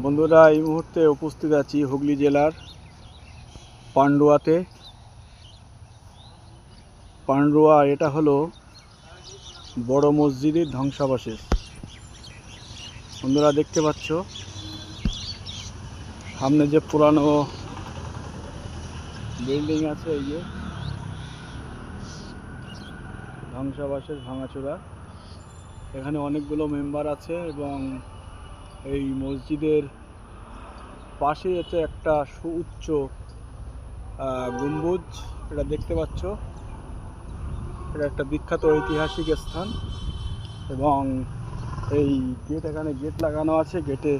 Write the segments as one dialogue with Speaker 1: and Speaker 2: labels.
Speaker 1: বন্ধুরা, এই মুহূর্তে উপস্থিত আছি হুগলি জেলার পান্ডুয়াতে। পান্ডুয়া, এটা হলো বড় মসজিদের ধ্বংসাবশেষ। বন্ধুরা, দেখতে পাচ্ছ? সামনে যে পুরানো বিল্ডিং আছে, এই যে ধ্বংসাবশেষ ভাঙাচোরা। এখানে অনেকগুলো মেম্বার আছে এবং এই মসজিদের পাশে আছে একটা সুউচ্চ গম্বুজ, এটা দেখতে পাচ্ছ। এটা একটা বিখ্যাত ঐতিহাসিক স্থান এবং এই গেট এখানে গেট লাগানো আছে। গেটে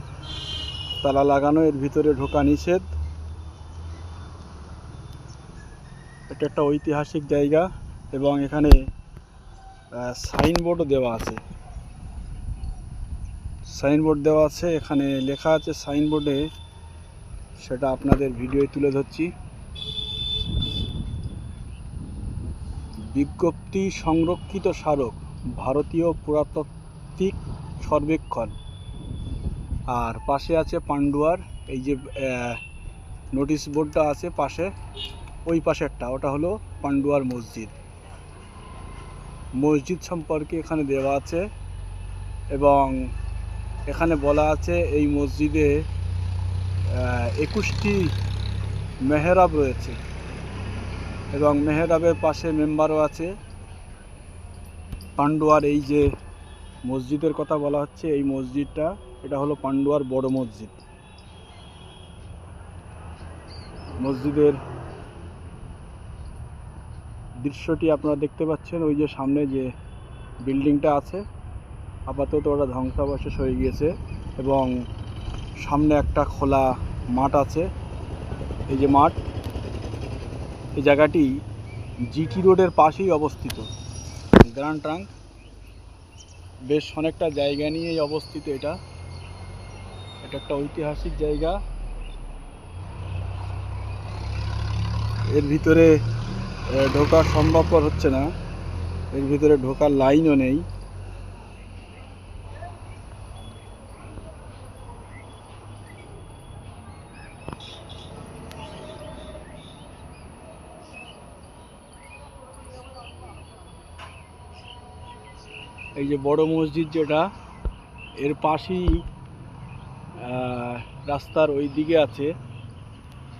Speaker 1: তালা লাগানো, এর ভিতরে ঢোকা নিষেধ। এটা একটা ঐতিহাসিক জায়গা এবং এখানে সাইনবোর্ডও দেওয়া আছে। সাইনবোর্ড দেওয়া আছে, এখানে লেখা আছে সাইনবোর্ডে, সেটা আপনাদের ভিডিওয় তুলে ধরছি। বিজ্ঞপ্তি, সংরক্ষিত স্মারক, ভারতীয় পুরাতাত্ত্বিক সর্বেক্ষণ। আর পাশে আছে পান্ডুয়ার, এই যে নোটিশ বোর্ডটা আছে পাশে, ওই পাশে একটা, ওটা হলো পান্ডুয়ার মসজিদ। মসজিদ সম্পর্কে এখানে দেওয়া আছে, এবং এখানে বলা আছে এই মসজিদে একুশটি মেহরাব রয়েছে এবং মেহরাবের পাশে মেম্বারও আছে। পান্ডুয়ার এই যে মসজিদের কথা বলা হচ্ছে, এই মসজিদটা, এটা হলো পান্ডুয়ার বড় মসজিদ। মসজিদের দৃশ্যটি আপনারা দেখতে পাচ্ছেন, ওই যে সামনে যে বিল্ডিংটা আছে আপাতত ওটা ধ্বংসাবশেষ হয়ে গিয়েছে এবং সামনে একটা খোলা মাঠ আছে। এই যে মাঠ, এই জায়গাটি জিটি রোডের পাশেই অবস্থিত। Grand trunk. বেশ অনেকটা জায়গা নিয়েই অবস্থিত এটা। এটা একটা ঐতিহাসিক জায়গা। এর ভিতরে ঢোকা সম্ভবপর হচ্ছে না। এর ভিতরে ঢোকার লাইনও নেই। এই যে বড় মসজিদ যেটা, এর পাশেই রাস্তার ওই দিকে আছে,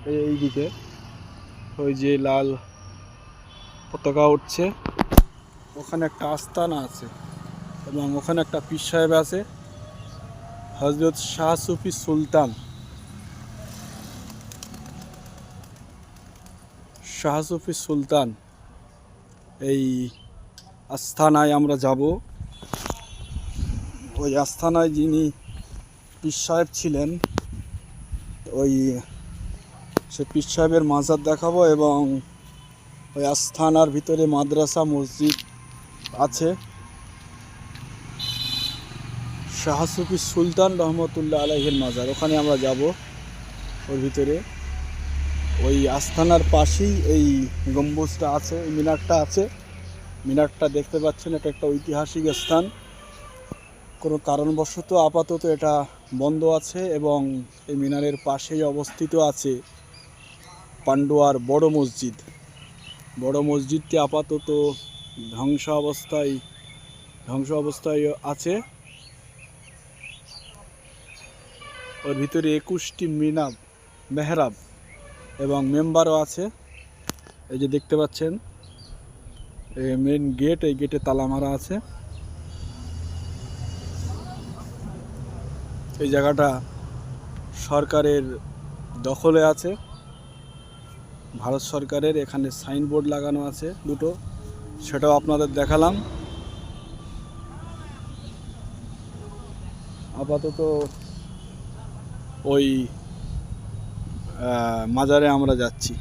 Speaker 1: এই- দিকে ওই যে লাল পতাকা উঠছে, ওখানে একটা আস্তানা আছে এবং ওখানে একটা পীর সাহেব আছে হজরত শাহ সুফি সুলতান। শাহ সুফি সুলতান, এই আস্থানায় আমরা যাব। ওই আস্থানায় যিনি পীর সাহেব ছিলেন, ওই সে পীর সাহেবের মাজার দেখাবো এবং ওই আস্থানার ভিতরে মাদ্রাসা, মসজিদ আছে। শাহসুফি সুলতান রহমতুল্লাহ আলাইহের মাজার, ওখানে আমরা যাব ওর ভিতরে। ওই আস্থানার পাশেই এই গম্বুজটা আছে, এই মিনারটা আছে। মিনারটা দেখতে পাচ্ছেন, এটা একটা ঐতিহাসিক স্থান। কোনো কারণবশত আপাতত এটা বন্ধ আছে এবং এই মিনারের পাশেই অবস্থিত আছে পান্ডুয়ার বড় মসজিদ। বড় মসজিদটি আপাতত ধ্বংস অবস্থায় ধ্বংস অবস্থায় আছে। ওর ভিতরে একুশটি মিনাব, মেহরাব এবং মেম্বারও আছে। এই যে দেখতে পাচ্ছেন মেন গেট এই গেটে তালা মারা আছে। এই জায়গাটা সরকারের দখলে আছে। ভারত সরকারের এখানে সাইনবোর্ড লাগানো আছে দুটো, সেটাও আপনাদের দেখালাম। আপাতত ওই মাজারে আমরা যাচ্ছি।